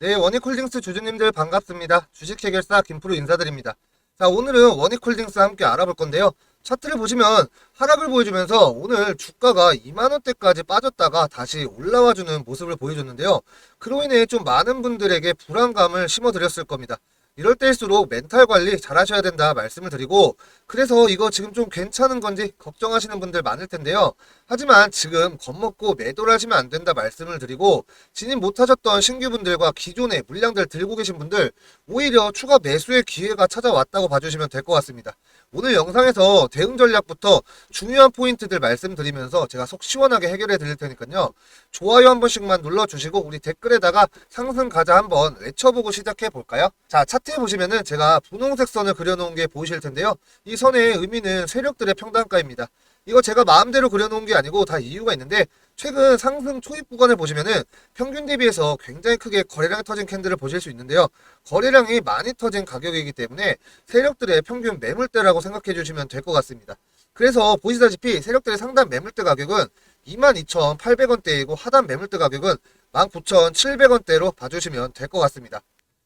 네, 원익홀딩스 주주님들 반갑습니다. 주식해결사 김프로 인사드립니다. 자, 오늘은 원익홀딩스 함께 알아볼 건데요. 차트를 보시면 하락을 보여주면서 오늘 주가가 2만원대까지 빠졌다가 다시 올라와주는 모습을 보여줬는데요. 그로 인해 좀 많은 분들에게 불안감을 심어드렸을 겁니다. 이럴 때일수록 멘탈 관리 잘 하셔야 된다 말씀을 드리고 그래서 이거 지금 좀 괜찮은 건지 걱정하시는 분들 많을 텐데요. 하지만 지금 겁먹고 매도를 하시면 안 된다 말씀을 드리고 진입 못하셨던 신규분들과 기존에 물량들 들고 계신 분들 오히려 추가 매수의 기회가 찾아왔다고 봐주시면 될 것 같습니다. 오늘 영상에서 대응 전략부터 중요한 포인트들 말씀드리면서 제가 속 시원하게 해결해 드릴 테니까요. 좋아요 한 번씩만 눌러주시고 우리 댓글에다가 상승 가자 한번 외쳐보고 시작해 볼까요? 자 차트에 보시면은 제가 분홍색 선을 그려놓은 게 보이실 텐데요. 이 선의 의미는 세력들의 평단가입니다. 이거 제가 마음대로 그려놓은 게 아니고 다 이유가 있는데 최근 상승 초입 구간을 보시면은 평균 대비해서 굉장히 크게 거래량이 터진 캔들을 보실 수 있는데요. 거래량이 많이 터진 가격이기 때문에 세력들의 평균 매물대라고 생각해 주시면 될 것 같습니다. 그래서 보시다시피 세력들의 상단 매물대 가격은 22,800원대이고 하단 매물대 가격은 19,700원대로 봐주시면 될 것 같습니다.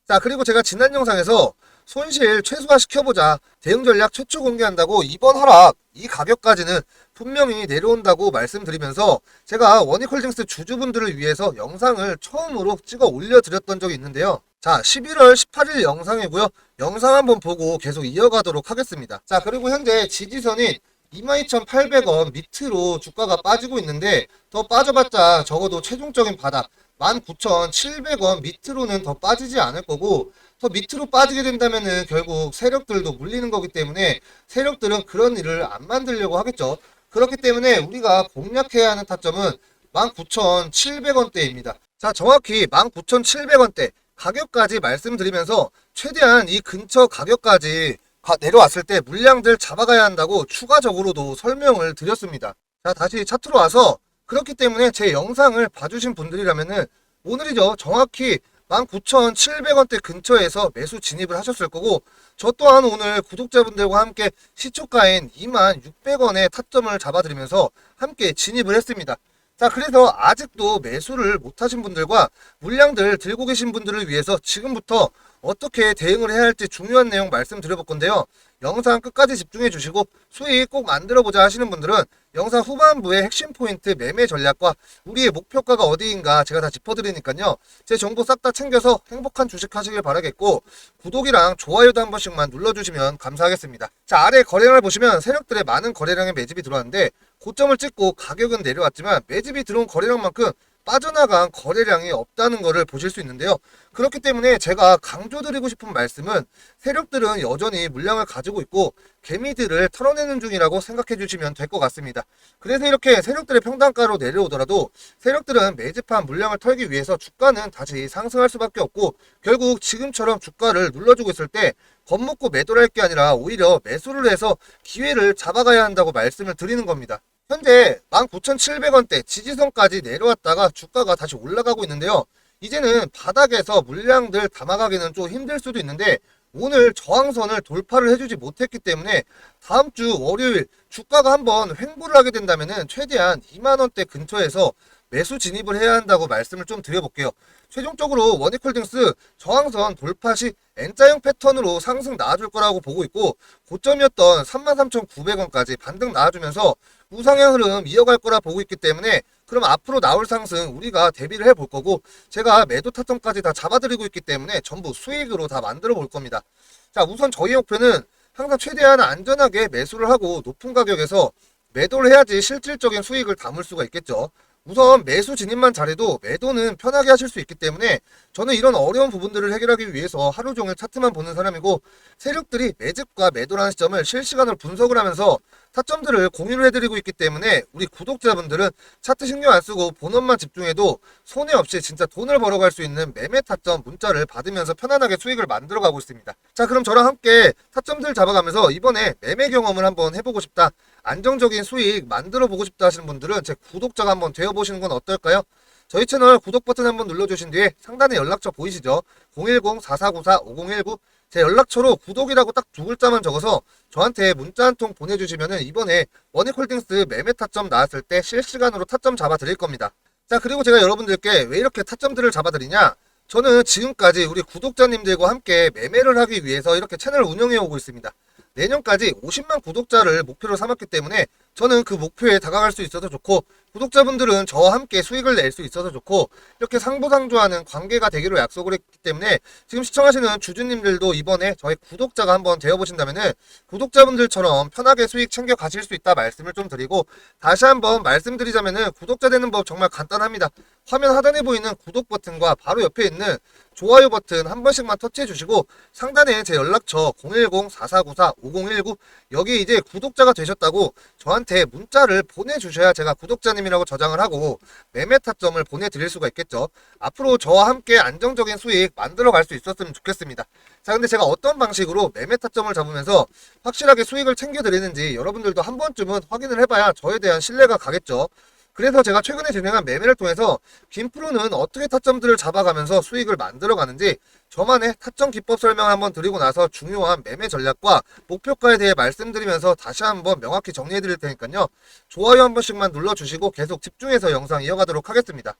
자, 그리고 제가 지난 영상에서 손실 최소화 시켜보자 대응 전략 최초 공개한다고 이번 하락 이 가격까지는 분명히 내려온다고 말씀드리면서 제가 원익홀딩스 주주분들을 위해서 영상을 처음으로 찍어 올려드렸던 적이 있는데요. 자, 11월 18일 영상이고요. 영상 한번 보고 계속 이어가도록 하겠습니다. 자, 그리고 현재 지지선인 22,800원 밑으로 주가가 빠지고 있는데 더 빠져봤자 적어도 최종적인 바닥 19,700원 밑으로는 더 빠지지 않을 거고 더 밑으로 빠지게 된다면은 결국 세력들도 물리는 거기 때문에 세력들은 그런 일을 안 만들려고 하겠죠. 그렇기 때문에 우리가 공략해야 하는 타점은 19,700원대입니다. 자, 정확히 19,700원대 가격까지 말씀드리면서 최대한 이 근처 가격까지 가- 내려왔을 때 물량들 잡아가야 한다고 추가적으로도 설명을 드렸습니다. 자, 다시 차트로 와서 그렇기 때문에 제 영상을 봐주신 분들이라면은 오늘이죠. 정확히 19,700원대 근처에서 매수 진입을 하셨을 거고 저 또한 오늘 구독자분들과 함께 시초가인 26,600원의 타점을 잡아드리면서 함께 진입을 했습니다. 자, 그래서 아직도 매수를 못하신 분들과 물량들 들고 계신 분들을 위해서 지금부터 어떻게 대응을 해야 할지 중요한 내용 말씀드려볼 건데요. 영상 끝까지 집중해 주시고 수익 꼭 만들어보자 하시는 분들은 영상 후반부의 핵심 포인트 매매 전략과 우리의 목표가가 어디인가 제가 다 짚어드리니까요. 제 정보 싹 다 챙겨서 행복한 주식 하시길 바라겠고 구독이랑 좋아요도 한 번씩만 눌러주시면 감사하겠습니다. 자 아래 거래량을 보시면 세력들의 많은 거래량의 매집이 들어왔는데 고점을 찍고 가격은 내려왔지만 매집이 들어온 거래량만큼 빠져나간 거래량이 없다는 것을 보실 수 있는데요. 그렇기 때문에 제가 강조드리고 싶은 말씀은 세력들은 여전히 물량을 가지고 있고 개미들을 털어내는 중이라고 생각해 주시면 될 것 같습니다. 그래서 이렇게 세력들의 평단가로 내려오더라도 세력들은 매집한 물량을 털기 위해서 주가는 다시 상승할 수밖에 없고 결국 지금처럼 주가를 눌러주고 있을 때 겁먹고 매도를 할 게 아니라 오히려 매수를 해서 기회를 잡아가야 한다고 말씀을 드리는 겁니다. 현재 19,700원대 지지선까지 내려왔다가 주가가 다시 올라가고 있는데요. 이제는 바닥에서 물량들 담아가기는 좀 힘들 수도 있는데 오늘 저항선을 돌파를 해주지 못했기 때문에 다음 주 월요일 주가가 한번 횡보를 하게 된다면 은 최대한 2만 원대 근처에서 매수 진입을 해야 한다고 말씀을 좀 드려볼게요. 최종적으로 원익홀딩스 저항선 돌파 시 N자형 패턴으로 상승 나와줄 거라고 보고 있고 고점이었던 33,900원까지 반등 나와주면서 우상의 흐름 이어갈 거라 보고 있기 때문에 그럼 앞으로 나올 상승 우리가 대비를 해볼 거고 제가 매도 타점까지 다 잡아드리고 있기 때문에 전부 수익으로 다 만들어 볼 겁니다. 자 우선 저희 목표는 항상 최대한 안전하게 매수를 하고 높은 가격에서 매도를 해야지 실질적인 수익을 담을 수가 있겠죠. 우선 매수 진입만 잘해도 매도는 편하게 하실 수 있기 때문에 저는 이런 어려운 부분들을 해결하기 위해서 하루 종일 차트만 보는 사람이고 세력들이 매집과 매도라는 시점을 실시간으로 분석을 하면서 타점들을 공유를 해드리고 있기 때문에 우리 구독자분들은 차트 신경 안 쓰고 본업만 집중해도 손해 없이 진짜 돈을 벌어갈 수 있는 매매 타점 문자를 받으면서 편안하게 수익을 만들어가고 있습니다. 자 그럼 저랑 함께 타점들 잡아가면서 이번에 매매 경험을 한번 해보고 싶다. 안정적인 수익 만들어 보고 싶다 하시는 분들은 제 구독자가 한번 되어보시는 건 어떨까요? 저희 채널 구독 버튼 한번 눌러주신 뒤에 상단에 연락처 보이시죠? 010-4494-5019 제 연락처로 구독이라고 딱 두 글자만 적어서 저한테 문자 한 통 보내주시면은 이번에 원익홀딩스 매매 타점 나왔을 때 실시간으로 타점 잡아 드릴 겁니다. 자 그리고 제가 여러분들께 왜 이렇게 타점들을 잡아 드리냐? 저는 지금까지 우리 구독자님들과 함께 매매를 하기 위해서 이렇게 채널을 운영해 오고 있습니다. 내년까지 50만 구독자를 목표로 삼았기 때문에 저는 그 목표에 다가갈 수 있어서 좋고 구독자분들은 저와 함께 수익을 낼 수 있어서 좋고 이렇게 상부상조하는 관계가 되기로 약속을 했기 때문에 지금 시청하시는 주주님들도 이번에 저희 구독자가 한번 되어보신다면은 구독자분들처럼 편하게 수익 챙겨 가실 수 있다 말씀을 좀 드리고 다시 한번 말씀드리자면은 구독자 되는 법 정말 간단합니다. 화면 하단에 보이는 구독 버튼과 바로 옆에 있는 좋아요 버튼 한 번씩만 터치해 주시고 상단에 제 연락처 010-4494-5019 여기 이제 구독자가 되셨다고 저한테 문자를 보내주셔야 제가 구독자님이라고 저장을 하고 매매 타점을 보내드릴 수가 있겠죠. 앞으로 저와 함께 안정적인 수익 만들어 갈 수 있었으면 좋겠습니다. 자, 근데 제가 어떤 방식으로 매매 타점을 잡으면서 확실하게 수익을 챙겨드리는지 여러분들도 한 번쯤은 확인을 해봐야 저에 대한 신뢰가 가겠죠. 그래서 제가 최근에 진행한 매매를 통해서 김프로는 어떻게 타점들을 잡아가면서 수익을 만들어 가는지 저만의 타점 기법 설명 한번 드리고 나서 중요한 매매 전략과 목표가에 대해 말씀드리면서 다시 한번 명확히 정리해 드릴 테니까요. 좋아요 한 번씩만 눌러주시고 계속 집중해서 영상 이어가도록 하겠습니다.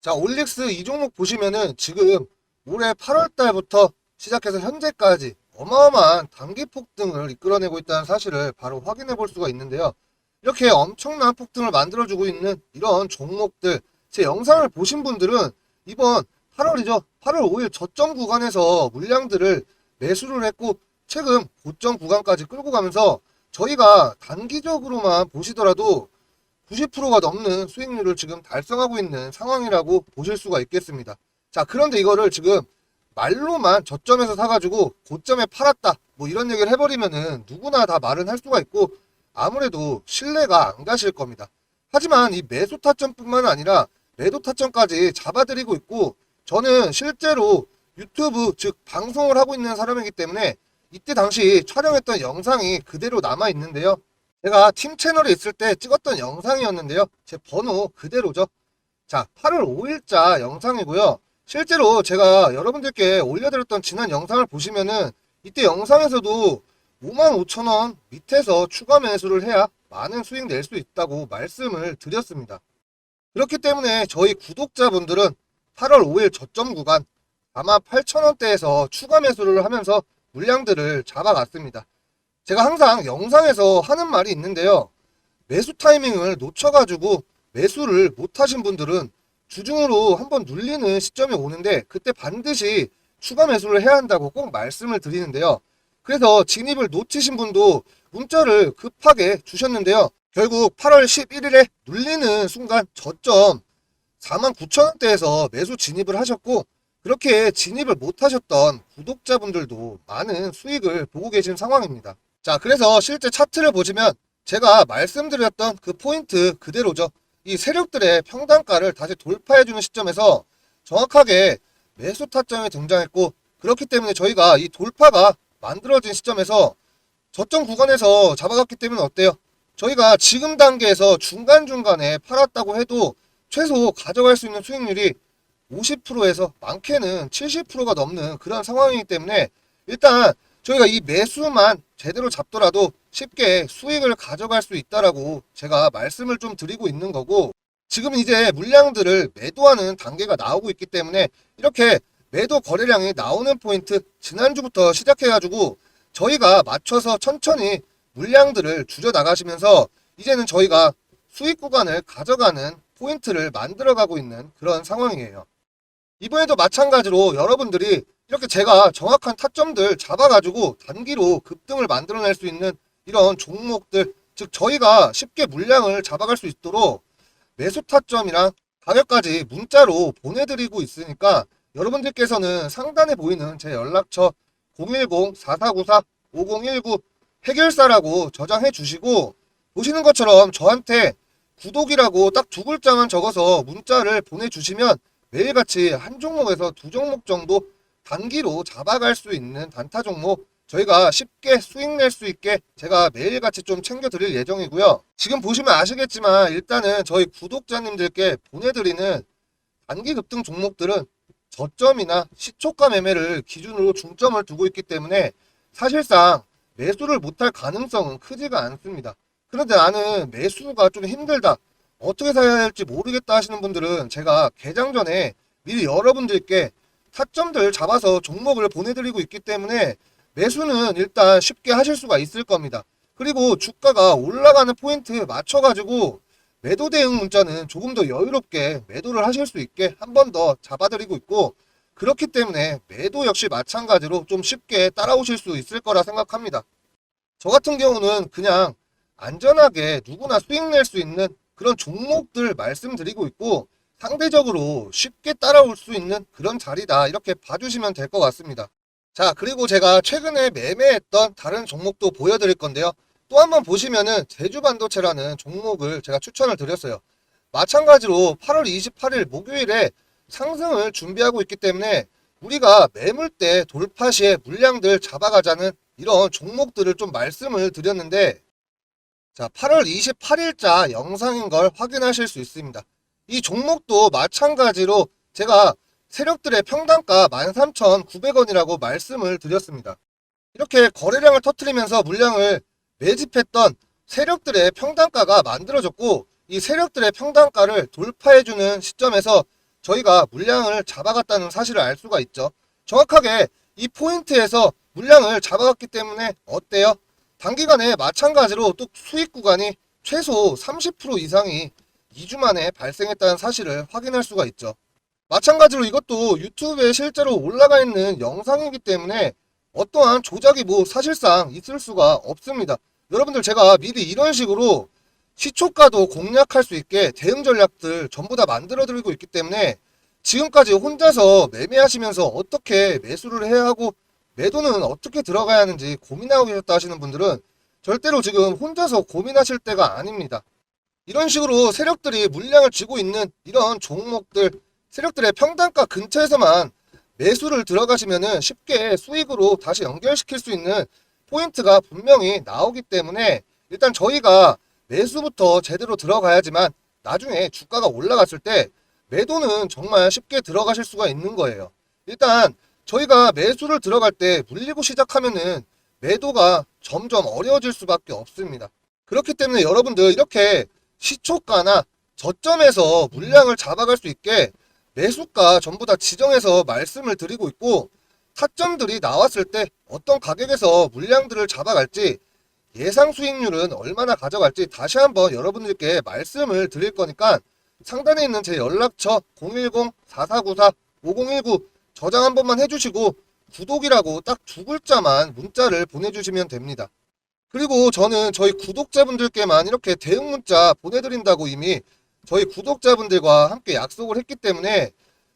자, 올릭스 이 종목 보시면은 지금 올해 8월 달부터 시작해서 현재까지 어마어마한 단기 폭등을 이끌어내고 있다는 사실을 바로 확인해 볼 수가 있는데요. 이렇게 엄청난 폭등을 만들어주고 있는 이런 종목들 제 영상을 보신 분들은 이번 8월이죠. 8월 5일 저점 구간에서 물량들을 매수를 했고 최근 고점 구간까지 끌고 가면서 저희가 단기적으로만 보시더라도 90%가 넘는 수익률을 지금 달성하고 있는 상황이라고 보실 수가 있겠습니다. 자, 그런데 이거를 지금 말로만 저점에서 사가지고 고점에 팔았다. 뭐 이런 얘기를 해버리면은 누구나 다 말은 할 수가 있고 아무래도 신뢰가 안 가실 겁니다. 하지만 이 매수 타점뿐만 아니라 매도 타점까지 잡아드리고 있고 저는 실제로 유튜브 즉 방송을 하고 있는 사람이기 때문에 이때 당시 촬영했던 영상이 그대로 남아 있는데요. 제가 팀 채널에 있을 때 찍었던 영상이었는데요. 제 번호 그대로죠. 자, 8월 5일자 영상이고요. 실제로 제가 여러분들께 올려드렸던 지난 영상을 보시면은 이때 영상에서도 55,000원 밑에서 추가 매수를 해야 많은 수익 낼 수 있다고 말씀을 드렸습니다. 그렇기 때문에 저희 구독자분들은 8월 5일 저점 구간 48,000원대에서 추가 매수를 하면서 물량들을 잡아갔습니다. 제가 항상 영상에서 하는 말이 있는데요. 매수 타이밍을 놓쳐가지고 매수를 못하신 분들은 주중으로 한번 눌리는 시점이 오는데 그때 반드시 추가 매수를 해야 한다고 꼭 말씀을 드리는데요. 그래서 진입을 놓치신 분도 문자를 급하게 주셨는데요. 결국 8월 11일에 눌리는 순간 저점 49,000원대에서 매수 진입을 하셨고 그렇게 진입을 못하셨던 구독자분들도 많은 수익을 보고 계신 상황입니다. 자, 그래서 실제 차트를 보시면 제가 말씀드렸던 그 포인트 그대로죠. 이 세력들의 평단가를 다시 돌파해주는 시점에서 정확하게 매수 타점이 등장했고 그렇기 때문에 저희가 이 돌파가 만들어진 시점에서 저점 구간에서 잡아갔기 때문에 어때요? 저희가 지금 단계에서 중간중간에 팔았다고 해도 최소 가져갈 수 있는 수익률이 50%에서 많게는 70%가 넘는 그런 상황이기 때문에 일단 저희가 이 매수만 제대로 잡더라도 쉽게 수익을 가져갈 수 있다라고 제가 말씀을 좀 드리고 있는 거고 지금 이제 물량들을 매도하는 단계가 나오고 있기 때문에 이렇게 매도 거래량이 나오는 포인트 지난주부터 시작해가지고 저희가 맞춰서 천천히 물량들을 줄여 나가시면서 이제는 저희가 수익 구간을 가져가는 포인트를 만들어가고 있는 그런 상황이에요. 이번에도 마찬가지로 여러분들이 이렇게 제가 정확한 타점들 잡아가지고 단기로 급등을 만들어낼 수 있는 이런 종목들, 즉 저희가 쉽게 물량을 잡아갈 수 있도록 매수 타점이랑 가격까지 문자로 보내드리고 있으니까 여러분들께서는 상단에 보이는 제 연락처 010-4494-5019 해결사라고 저장해 주시고 보시는 것처럼 저한테 구독이라고 딱 두 글자만 적어서 문자를 보내주시면 매일같이 한 종목에서 두 종목 정도 단기로 잡아갈 수 있는 단타 종목 저희가 쉽게 수익 낼 수 있게 제가 매일같이 좀 챙겨드릴 예정이고요. 지금 보시면 아시겠지만 일단은 저희 구독자님들께 보내드리는 단기 급등 종목들은 저점이나 시초가 매매를 기준으로 중점을 두고 있기 때문에 사실상 매수를 못할 가능성은 크지가 않습니다. 그런데 나는 매수가 좀 힘들다. 어떻게 사야 할지 모르겠다 하시는 분들은 제가 개장 전에 미리 여러분들께 타점들 잡아서 종목을 보내드리고 있기 때문에 매수는 일단 쉽게 하실 수가 있을 겁니다. 그리고 주가가 올라가는 포인트 맞춰가지고 매도 대응 문자는 조금 더 여유롭게 매도를 하실 수 있게 한 번 더 잡아드리고 있고 그렇기 때문에 매도 역시 마찬가지로 좀 쉽게 따라오실 수 있을 거라 생각합니다. 저 같은 경우는 그냥 안전하게 누구나 수익 낼 수 있는 그런 종목들 말씀드리고 있고 상대적으로 쉽게 따라올 수 있는 그런 자리다 이렇게 봐주시면 될 것 같습니다. 자 그리고 제가 최근에 매매했던 다른 종목도 보여드릴 건데요. 또 한번 보시면은 제주 반도체라는 종목을 제가 추천을 드렸어요. 마찬가지로 8월 28일 목요일에 상승을 준비하고 있기 때문에 우리가 매물대 돌파 시에 물량들 잡아가자는 이런 종목들을 좀 말씀을 드렸는데 자 8월 28일자 영상인 걸 확인하실 수 있습니다. 이 종목도 마찬가지로 제가 세력들의 평단가 13,900원이라고 말씀을 드렸습니다. 이렇게 거래량을 터트리면서 물량을 매집했던 세력들의 평단가가 만들어졌고 이 세력들의 평단가를 돌파해주는 시점에서 저희가 물량을 잡아갔다는 사실을 알 수가 있죠. 정확하게 이 포인트에서 물량을 잡아갔기 때문에 어때요? 단기간에 마찬가지로 또 수익 구간이 최소 30% 이상이 2주 만에 발생했다는 사실을 확인할 수가 있죠. 마찬가지로 이것도 유튜브에 실제로 올라가 있는 영상이기 때문에 어떠한 조작이 뭐 사실상 있을 수가 없습니다. 여러분들 제가 미리 이런 식으로 시초가도 공략할 수 있게 대응 전략들 전부 다 만들어 드리고 있기 때문에 지금까지 혼자서 매매하시면서 어떻게 매수를 해야 하고 매도는 어떻게 들어가야 하는지 고민하고 계셨다 하시는 분들은 절대로 지금 혼자서 고민하실 때가 아닙니다. 이런 식으로 세력들이 물량을 쥐고 있는 이런 종목들 세력들의 평단가 근처에서만 매수를 들어가시면은 쉽게 수익으로 다시 연결시킬 수 있는 포인트가 분명히 나오기 때문에 일단 저희가 매수부터 제대로 들어가야지만 나중에 주가가 올라갔을 때 매도는 정말 쉽게 들어가실 수가 있는 거예요. 일단 저희가 매수를 들어갈 때 물리고 시작하면은 매도가 점점 어려워질 수밖에 없습니다. 그렇기 때문에 여러분들 이렇게 시초가나 저점에서 물량을 잡아갈 수 있게 매수가 전부 다 지정해서 말씀을 드리고 있고 타점들이 나왔을 때 어떤 가격에서 물량들을 잡아갈지 예상 수익률은 얼마나 가져갈지 다시 한번 여러분들께 말씀을 드릴 거니까 상단에 있는 제 연락처 010-4494-5019 저장 한 번만 해주시고 구독이라고 딱 두 글자만 문자를 보내주시면 됩니다. 그리고 저는 저희 구독자분들께만 이렇게 대응 문자 보내드린다고 이미 저희 구독자분들과 함께 약속을 했기 때문에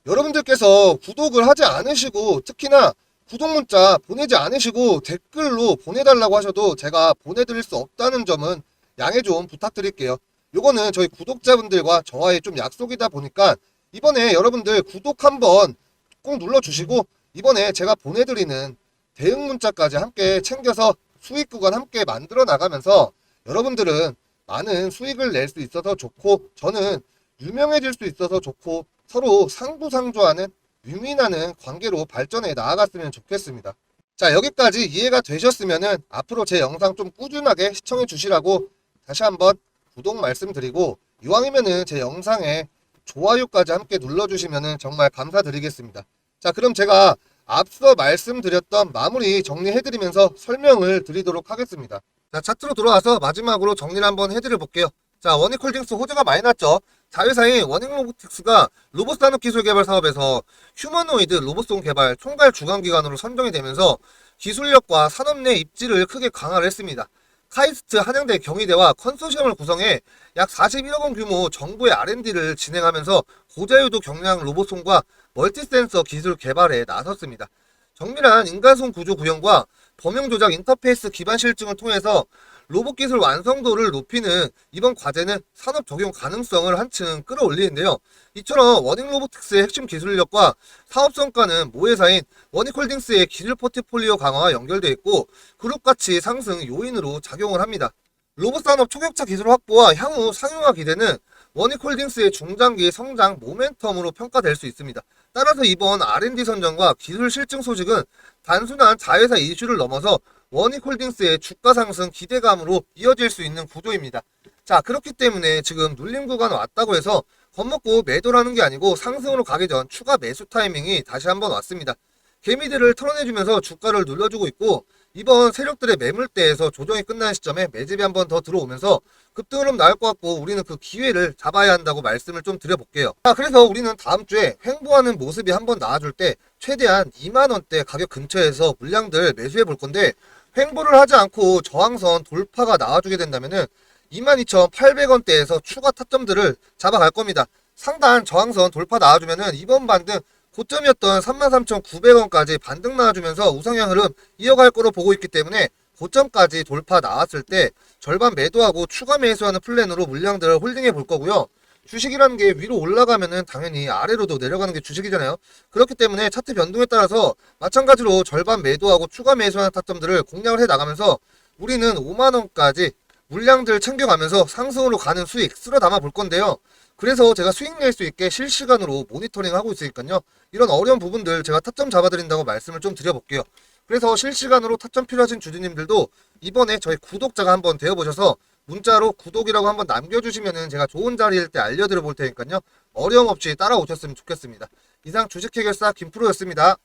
여러분들께서 구독을 하지 않으시고 특히나 구독 문자 보내지 않으시고 댓글로 보내달라고 하셔도 제가 보내드릴 수 없다는 점은 양해 좀 부탁드릴게요. 요거는 저희 구독자분들과 저와의 좀 약속이다 보니까 이번에 여러분들 구독 한번 꼭 눌러주시고 이번에 제가 보내드리는 대응 문자까지 함께 챙겨서 수익 구간 함께 만들어 나가면서 여러분들은 많은 수익을 낼 수 있어서 좋고 저는 유명해질 수 있어서 좋고 서로 상부상조하는 윈윈하는 관계로 발전해 나아갔으면 좋겠습니다. 자 여기까지 이해가 되셨으면은 앞으로 제 영상 좀 꾸준하게 시청해 주시라고 다시 한번 구독 말씀드리고 이왕이면은 제 영상에 좋아요까지 함께 눌러주시면은 정말 감사드리겠습니다. 자 그럼 제가 앞서 말씀드렸던 마무리 정리해드리면서 설명을 드리도록 하겠습니다. 자 차트로 돌아와서 마지막으로 정리를 한번 해드려 볼게요. 자 원익홀딩스 호재가 많이 났죠. 자회사인 원익 로보틱스가 로봇 산업 기술 개발 사업에서 휴머노이드 로봇송 개발 총괄 주관 기관으로 선정이 되면서 기술력과 산업 내 입지를 크게 강화를 했습니다. 카이스트 한양대 경희대와 컨소시엄을 구성해 약 41억 원 규모 정부의 R&D를 진행하면서 고자유도 경량 로봇송과 멀티센서 기술 개발에 나섰습니다. 정밀한 인간손 구조 구현과 범용 조작 인터페이스 기반 실증을 통해서 로봇 기술 완성도를 높이는 이번 과제는 산업 적용 가능성을 한층 끌어올리는데요. 이처럼 워닝 로보틱스의 핵심 기술력과 사업 성과는 모회사인 워닝홀딩스의 기술 포트폴리오 강화와 연결되어 있고 그룹 가치 상승 요인으로 작용을 합니다. 로봇 산업 초격차 기술 확보와 향후 상용화 기대는 워닉홀딩스의 중장기 성장 모멘텀으로 평가될 수 있습니다. 따라서 이번 R&D 선정과 기술 실증 소식은 단순한 자회사 이슈를 넘어서 워닉홀딩스의 주가 상승 기대감으로 이어질 수 있는 구조입니다. 자 그렇기 때문에 지금 눌림 구간 왔다고 해서 겁먹고 매도라는 게 아니고 상승으로 가기 전 추가 매수 타이밍이 다시 한번 왔습니다. 개미들을 털어내주면서 주가를 눌러주고 있고 이번 세력들의 매물대에서 조정이 끝난 시점에 매집이 한 번 더 들어오면서 급등으로 나올 것 같고 우리는 그 기회를 잡아야 한다고 말씀을 좀 드려볼게요. 자, 그래서 우리는 다음 주에 횡보하는 모습이 한 번 나와줄 때 최대한 2만원대 가격 근처에서 물량들 매수해 볼 건데 횡보를 하지 않고 저항선 돌파가 나와주게 된다면은 22,800원대에서 추가 타점들을 잡아갈 겁니다. 상단 저항선 돌파 나와주면은 이번 반등 고점이었던 33,900원까지 반등 나와주면서 우상향 흐름 이어갈 거로 보고 있기 때문에 고점까지 돌파 나왔을 때 절반 매도하고 추가 매수하는 플랜으로 물량들을 홀딩해 볼 거고요. 주식이라는 게 위로 올라가면은 당연히 아래로도 내려가는 게 주식이잖아요. 그렇기 때문에 차트 변동에 따라서 마찬가지로 절반 매도하고 추가 매수하는 타점들을 공략을 해 나가면서 우리는 5만 원까지 물량들 챙겨가면서 상승으로 가는 수익 쓸어 담아 볼 건데요. 그래서 제가 수익 낼 수 있게 실시간으로 모니터링 하고 있으니까요. 이런 어려운 부분들 제가 타점 잡아드린다고 말씀을 좀 드려볼게요. 그래서 실시간으로 타점 필요하신 주주님들도 이번에 저희 구독자가 한번 되어보셔서 문자로 구독이라고 한번 남겨주시면은 제가 좋은 자리일 때 알려드려 볼 테니까요. 어려움 없이 따라오셨으면 좋겠습니다. 이상 주식 해결사 김프로였습니다.